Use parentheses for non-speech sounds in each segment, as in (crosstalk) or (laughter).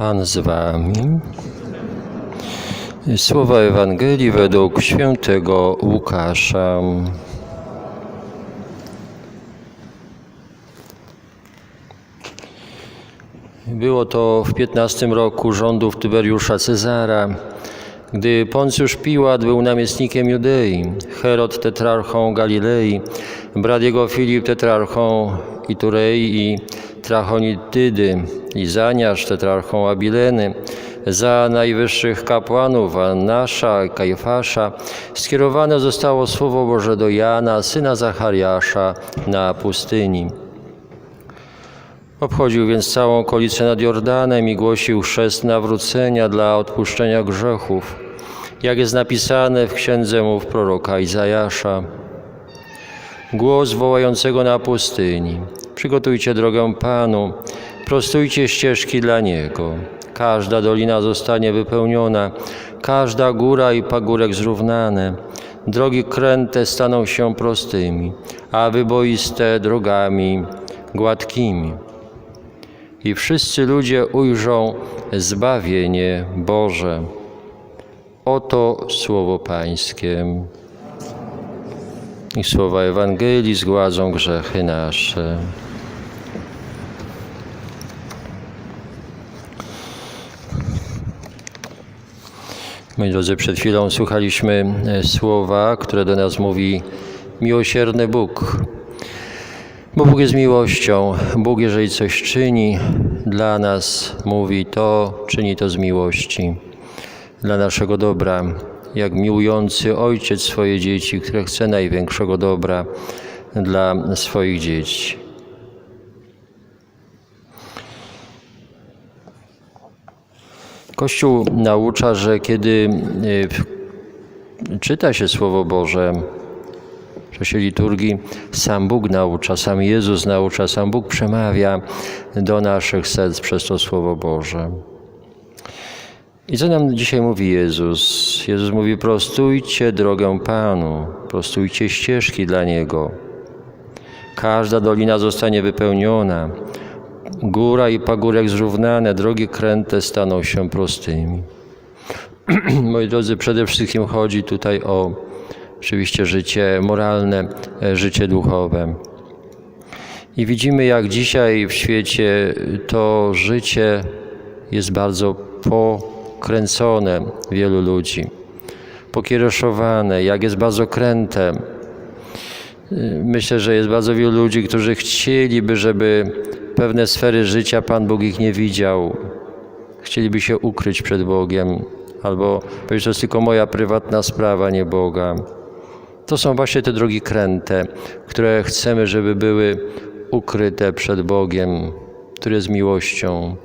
Pan z wami. Słowa Ewangelii według świętego Łukasza. Było to w 15 roku rządów Tyberiusza Cezara, gdy Poncjusz Piłat był namiestnikiem Judei, Herod tetrarchą Galilei, brat jego Filip tetrarchą Iturei i Trachonitydy, i Zaniasz tetrarchą Abileny, za najwyższych kapłanów Annasza i Kajfasza skierowane zostało Słowo Boże do Jana, syna Zachariasza, na pustyni. Obchodził więc całą okolicę nad Jordanem i głosił chrzest nawrócenia dla odpuszczenia grzechów, jak jest napisane w księdze mów proroka Izajasza. Głos wołającego na pustyni. Przygotujcie drogę Panu, prostujcie ścieżki dla Niego. Każda dolina zostanie wypełniona, każda góra i pagórek zrównane. Drogi kręte staną się prostymi, a wyboiste drogami gładkimi i wszyscy ludzie ujrzą zbawienie Boże. Oto słowo Pańskie. I słowa Ewangelii zgładzą grzechy nasze. Moi drodzy, przed chwilą słuchaliśmy słowa, które do nas mówi miłosierny Bóg. Bo Bóg jest miłością. Bóg, jeżeli coś czyni dla nas, mówi to, czyni to z miłości, dla naszego dobra. Jak miłujący ojciec swoje dzieci, które chce największego dobra dla swoich dzieci. Kościół naucza, że kiedy y, czyta się Słowo Boże, w czasie liturgii sam Bóg naucza, sam Jezus naucza, sam Bóg przemawia do naszych serc przez to Słowo Boże. I co nam dzisiaj mówi Jezus? Jezus mówi: prostujcie drogę Panu, prostujcie ścieżki dla Niego. Każda dolina zostanie wypełniona, góra i pagórek zrównane, drogi kręte staną się prostymi. (clears throat) Moi drodzy, przede wszystkim chodzi tutaj o oczywiście życie moralne, e, życie duchowe. I widzimy, jak dzisiaj w świecie to życie jest bardzo pokręcone wielu ludzi, pokiereszowane, jak jest bardzo kręte. Myślę, że jest bardzo wielu ludzi, którzy chcieliby, żeby pewne sfery życia Pan Bóg ich nie widział. Chcieliby się ukryć przed Bogiem, albo powiedzieć, to jest tylko moja prywatna sprawa, nie Boga. To są właśnie te drogi kręte, które chcemy, żeby były ukryte przed Bogiem, który jest miłością.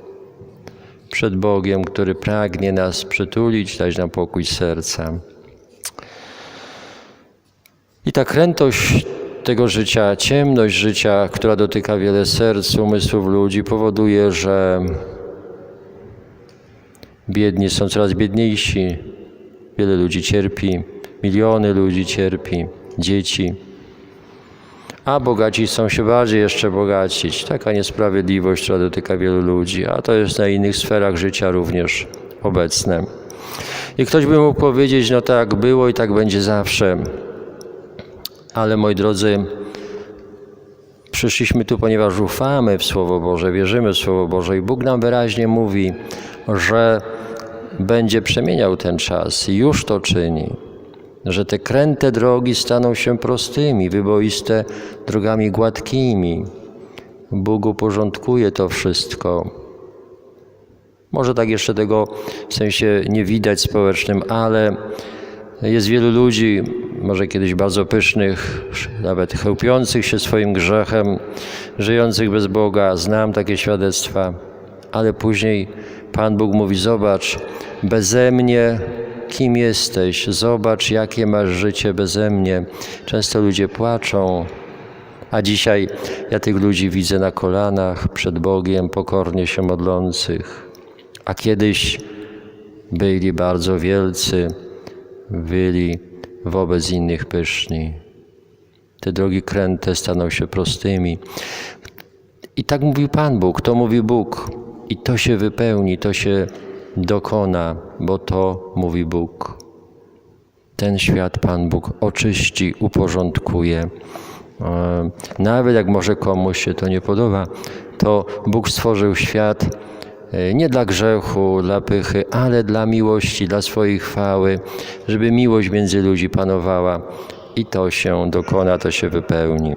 Przed Bogiem, który pragnie nas przytulić, dać nam pokój serca. I ta krętość tego życia, ciemność życia, która dotyka wiele serc, umysłów ludzi, powoduje, że biedni są coraz biedniejsi, wiele ludzi cierpi, miliony ludzi cierpi, dzieci, a bogaci chcą się bardziej jeszcze bogacić. Taka niesprawiedliwość, która dotyka wielu ludzi, a to jest na innych sferach życia również obecne. I ktoś by mógł powiedzieć, no tak było i tak będzie zawsze. Ale moi drodzy, przyszliśmy tu, ponieważ ufamy w Słowo Boże, wierzymy w Słowo Boże i Bóg nam wyraźnie mówi, że będzie przemieniał ten czas i już to czyni. Że te kręte drogi staną się prostymi, wyboiste drogami gładkimi. Bóg uporządkuje to wszystko. Może tak jeszcze tego w sensie nie widać społecznym, ale jest wielu ludzi, może kiedyś bardzo pysznych, nawet chełpiących się swoim grzechem, żyjących bez Boga. Znam takie świadectwa, ale później Pan Bóg mówi: Zobacz, beze mnie kim jesteś, zobacz, jakie masz życie beze mnie. Często ludzie płaczą, a dzisiaj ja tych ludzi widzę na kolanach przed Bogiem, pokornie się modlących. A kiedyś byli bardzo wielcy, byli wobec innych pyszni. Te drogi kręte staną się prostymi. I tak mówił Pan Bóg, to mówi Bóg. i to się wypełni, to się dokona, bo to mówi Bóg. Ten świat Pan Bóg oczyści, uporządkuje. E, Nawet jak może komuś się to nie podoba, to Bóg stworzył świat e, nie dla grzechu, dla pychy, ale dla miłości, dla swojej chwały, żeby miłość między ludzi panowała i to się dokona, to się wypełni.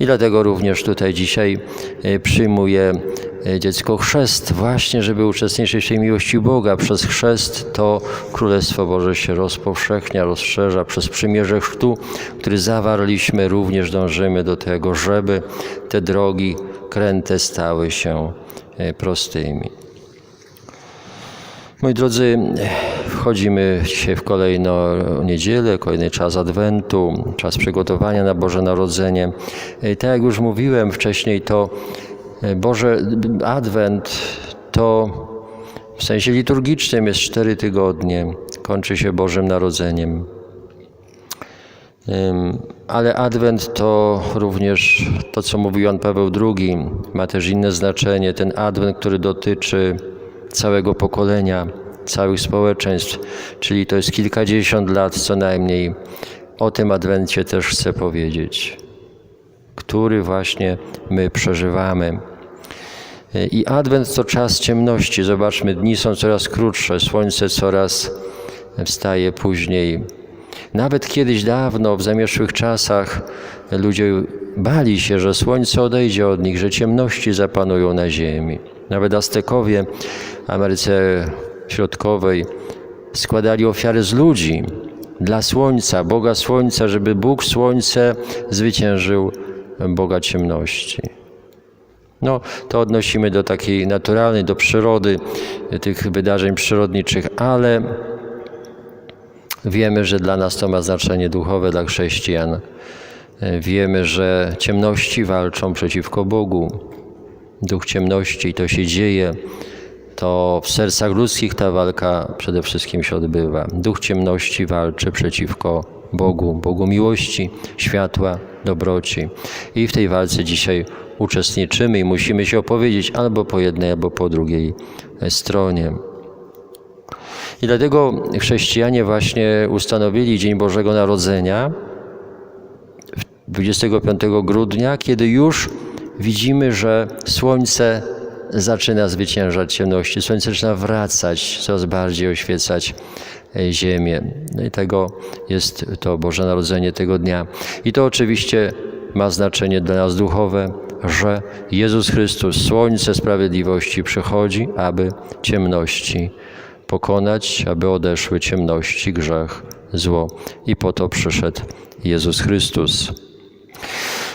I dlatego również tutaj dzisiaj e, przyjmuje dziecko chrzest, właśnie żeby uczestniczyć w tej miłości Boga. Przez chrzest to Królestwo Boże się rozpowszechnia, rozszerza. Przez przymierze chrztu, który zawarliśmy, również dążymy do tego, żeby te drogi kręte stały się e, prostymi. Moi drodzy, wchodzimy dzisiaj w kolejną niedzielę, kolejny czas Adwentu, czas przygotowania na Boże Narodzenie. Tak jak już mówiłem wcześniej, to Boże Adwent to w sensie liturgicznym jest cztery tygodnie, kończy się Bożym Narodzeniem. Ale Adwent to również to, co mówił Jan Paweł II, ma też inne znaczenie. Ten Adwent, który dotyczy całego pokolenia, całych społeczeństw, czyli to jest kilkadziesiąt lat co najmniej. O tym Adwencie też chcę powiedzieć, który właśnie my przeżywamy. I Adwent to czas ciemności. Zobaczmy, dni są coraz krótsze, słońce coraz wstaje później. Nawet kiedyś dawno, w zamierzchłych czasach, ludzie bali się, że słońce odejdzie od nich, że ciemności zapanują na ziemi. Nawet Aztekowie Ameryce Środkowej składali ofiary z ludzi dla słońca, Boga Słońca, żeby Bóg Słońce zwyciężył Boga ciemności. No, to odnosimy do takiej naturalnej, do przyrody, tych wydarzeń przyrodniczych, ale wiemy, że dla nas to ma znaczenie duchowe, dla chrześcijan. Wiemy, że ciemności walczą przeciwko Bogu. Duch ciemności to się dzieje. To w sercach ludzkich ta walka przede wszystkim się odbywa. Duch ciemności walczy przeciwko Bogu, Bogu miłości, światła, dobroci. I w tej walce dzisiaj uczestniczymy i musimy się opowiedzieć albo po jednej, albo po drugiej stronie. I dlatego chrześcijanie właśnie ustanowili Dzień Bożego Narodzenia 25 grudnia, kiedy już widzimy, że słońce zaczyna zwyciężać ciemności, słońce zaczyna wracać, coraz bardziej oświecać ziemię. No i tego jest to Boże Narodzenie tego dnia. I to oczywiście ma znaczenie dla nas duchowe, że Jezus Chrystus, Słońce Sprawiedliwości, przychodzi, aby ciemności pokonać, aby odeszły ciemności, grzech, zło. I po to przyszedł Jezus Chrystus.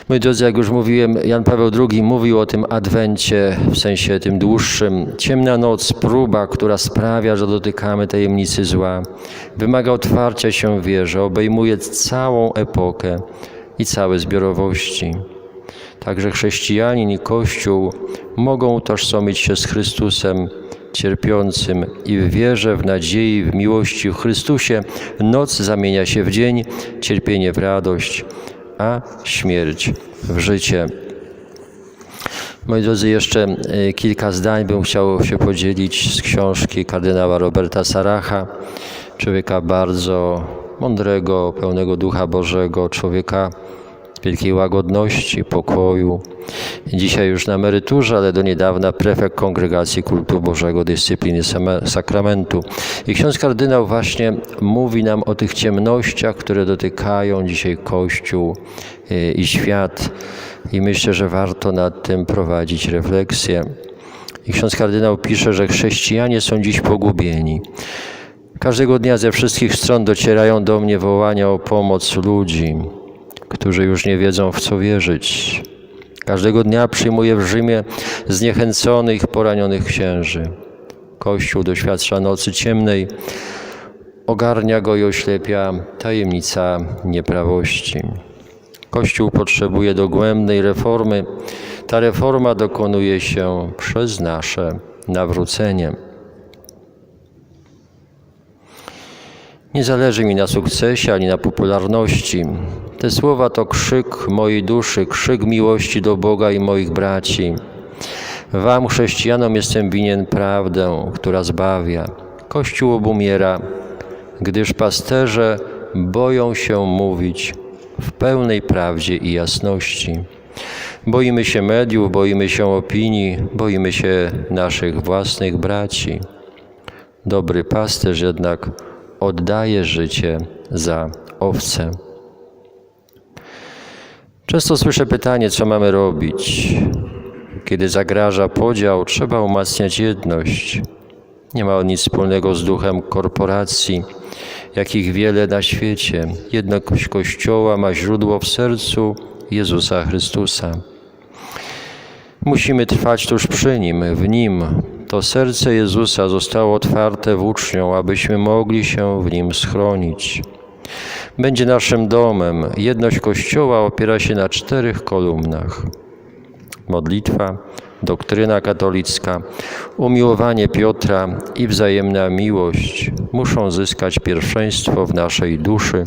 Moi drodzy, jak już mówiłem, Jan Paweł II mówił o tym adwencie, w sensie tym dłuższym. Ciemna noc, próba, która sprawia, że dotykamy tajemnicy zła, wymaga otwarcia się wierze, obejmuje całą epokę i całe zbiorowości. Także chrześcijanin i Kościół mogą utożsamić się z Chrystusem cierpiącym i w wierze, w nadziei, w miłości w Chrystusie noc zamienia się w dzień, cierpienie w radość, a śmierć w życie. Moi drodzy, jeszcze y, kilka zdań bym chciał się podzielić z książki kardynała Roberta Saracha, człowieka bardzo mądrego, pełnego ducha Bożego, człowieka wielkiej łagodności, pokoju. Dzisiaj już na emeryturze, ale do niedawna prefekt Kongregacji Kultu Bożego, Dyscypliny Sakramentu. I ksiądz kardynał właśnie mówi nam o tych ciemnościach, które dotykają dzisiaj Kościół y, i świat. I myślę, że warto nad tym prowadzić refleksję. I ksiądz kardynał pisze, że chrześcijanie są dziś pogubieni. Każdego dnia ze wszystkich stron docierają do mnie wołania o pomoc ludzi którzy już nie wiedzą, w co wierzyć. Każdego dnia przyjmuje w Rzymie zniechęconych, poranionych księży. Kościół doświadcza nocy ciemnej, ogarnia go i oślepia tajemnica nieprawości. Kościół potrzebuje dogłębnej reformy. Ta reforma dokonuje się przez nasze nawrócenie. Nie zależy mi na sukcesie ani na popularności. Te słowa to krzyk mojej duszy, krzyk miłości do Boga i moich braci. Wam, chrześcijanom, jestem winien prawdę, która zbawia. Kościół obumiera, gdyż pasterze boją się mówić w pełnej prawdzie i jasności. Boimy się mediów, boimy się opinii, boimy się naszych własnych braci. Dobry pasterz jednak oddaje życie za owce. Często słyszę pytanie, co mamy robić. Kiedy zagraża podział, trzeba umacniać jedność. Nie ma on nic wspólnego z duchem korporacji, jakich wiele na świecie. Jedność Kościoła ma źródło w sercu Jezusa Chrystusa. Musimy trwać tuż przy Nim, w Nim. To serce Jezusa zostało otwarte włócznią, abyśmy mogli się w Nim schronić. Będzie naszym domem. Jedność Kościoła opiera się na czterech kolumnach. Modlitwa, doktryna katolicka, umiłowanie Piotra i wzajemna miłość muszą zyskać pierwszeństwo w naszej duszy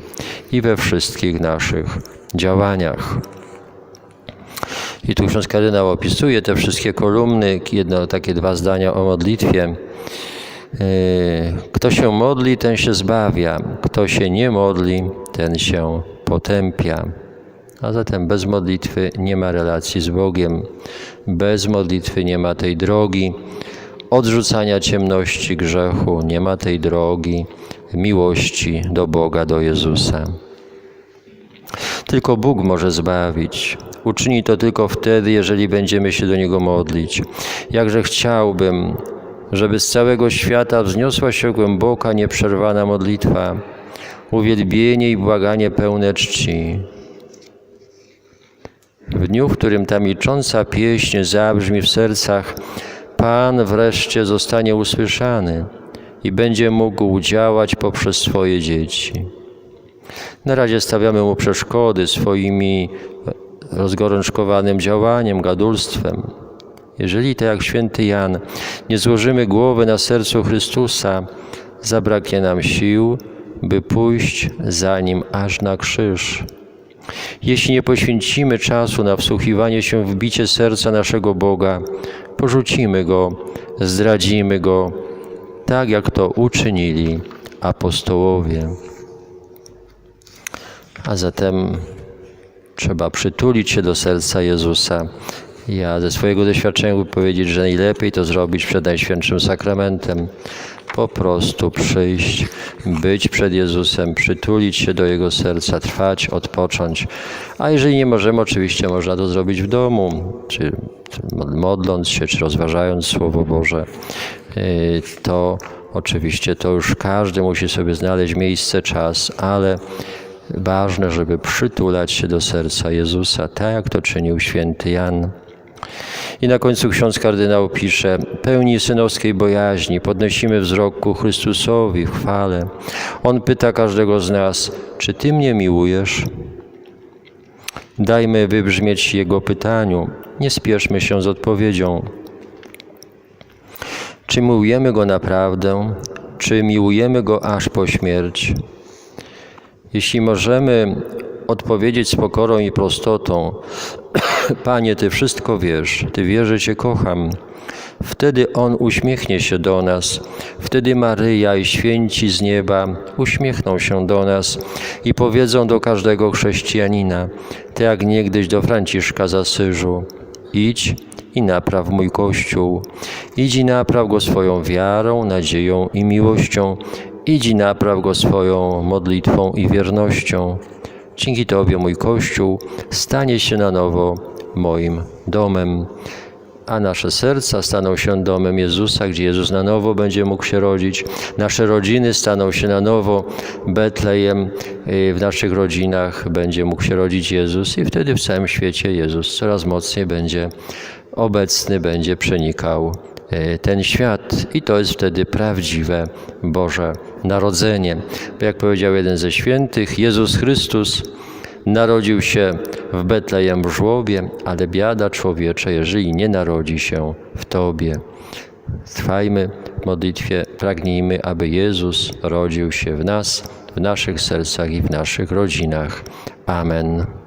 i we wszystkich naszych działaniach. I tu ksiądz kardynał opisuje te wszystkie kolumny, jedno takie dwa zdania o modlitwie. Yy, Kto się modli, ten się zbawia. Kto się nie modli, ten się potępia. A zatem bez modlitwy nie ma relacji z Bogiem. Bez modlitwy nie ma tej drogi odrzucania ciemności grzechu, nie ma tej drogi miłości do Boga, do Jezusa. Tylko Bóg może zbawić. Uczyni to tylko wtedy, jeżeli będziemy się do Niego modlić. Jakże chciałbym, żeby z całego świata wzniosła się głęboka, nieprzerwana modlitwa, uwielbienie i błaganie pełne czci. W dniu, w którym ta milcząca pieśń zabrzmi w sercach, Pan wreszcie zostanie usłyszany i będzie mógł działać poprzez swoje dzieci. Na razie stawiamy mu przeszkody swoimi rozgorączkowanym działaniem, gadulstwem. Jeżeli, tak jak święty Jan, nie złożymy głowy na sercu Chrystusa, zabraknie nam sił, by pójść za Nim aż na krzyż. Jeśli nie poświęcimy czasu na wsłuchiwanie się w bicie serca naszego Boga, porzucimy Go, zdradzimy Go, tak jak to uczynili apostołowie. A zatem trzeba przytulić się do serca Jezusa. Ja ze swojego doświadczenia mogę powiedzieć, że najlepiej to zrobić przed Najświętszym Sakramentem. Po prostu przyjść, być przed Jezusem, przytulić się do Jego serca, trwać, odpocząć. A jeżeli nie możemy, oczywiście można to zrobić w domu, czy modląc się, czy rozważając Słowo Boże. Yy, To oczywiście to już każdy musi sobie znaleźć miejsce, czas, ale ważne, żeby przytulać się do serca Jezusa, tak jak to czynił święty Jan. I na końcu ksiądz kardynał pisze: Pełni synowskiej bojaźni podnosimy wzrok ku Chrystusowi w chwale. On pyta każdego z nas: Czy ty mnie miłujesz? Dajmy wybrzmieć jego pytaniu. Nie spieszmy się z odpowiedzią. Czy miłujemy go naprawdę? Czy miłujemy go aż po śmierć? Jeśli możemy odpowiedzieć z pokorą i prostotą, (clears throat) Panie, Ty wszystko wiesz, Ty wiesz, że Cię kocham, wtedy On uśmiechnie się do nas, wtedy Maryja i święci z nieba uśmiechną się do nas i powiedzą do każdego chrześcijanina, tak jak niegdyś do Franciszka z Asyżu, idź i napraw mój Kościół, idź i napraw go swoją wiarą, nadzieją i miłością, idź napraw go swoją modlitwą i wiernością. Dzięki Tobie mój Kościół stanie się na nowo moim domem, a nasze serca staną się domem Jezusa, gdzie Jezus na nowo będzie mógł się rodzić. Nasze rodziny staną się na nowo Betlejem. W naszych rodzinach będzie mógł się rodzić Jezus i wtedy w całym świecie Jezus coraz mocniej będzie obecny, będzie przenikał y, ten świat. I to jest wtedy prawdziwe Boże Narodzenie. Jak powiedział jeden ze świętych, Jezus Chrystus narodził się w Betlejem w żłobie, ale biada człowiecze, jeżeli nie narodzi się w Tobie. Trwajmy w modlitwie, pragnijmy, aby Jezus rodził się w nas, w naszych sercach i w naszych rodzinach. Amen.